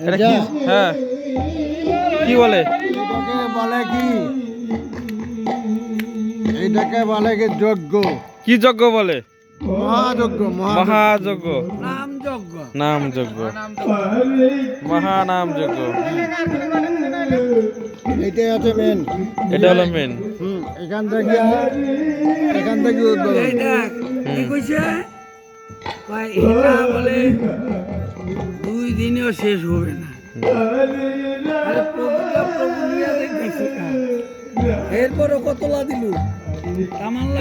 এটা কি? হ্যাঁ। কি বলে? এটাকে বলে কি? এটাকে বলে কি যজ্ঞ? কি যজ্ঞ বলে? মহাযজ্ঞ মহাযজ্ঞ। নাম যজ্ঞ। নাম যজ্ঞ। মহানাম যজ্ঞ। এটাই আছে মেন এটা হলো মেন হুম এখান থেকে এখান থেকে উদ্বোধন কি কইছে? এটা বলে দুই দিনেও শেষ হবে না। এরপরও কতলা দিলু তামাল্লা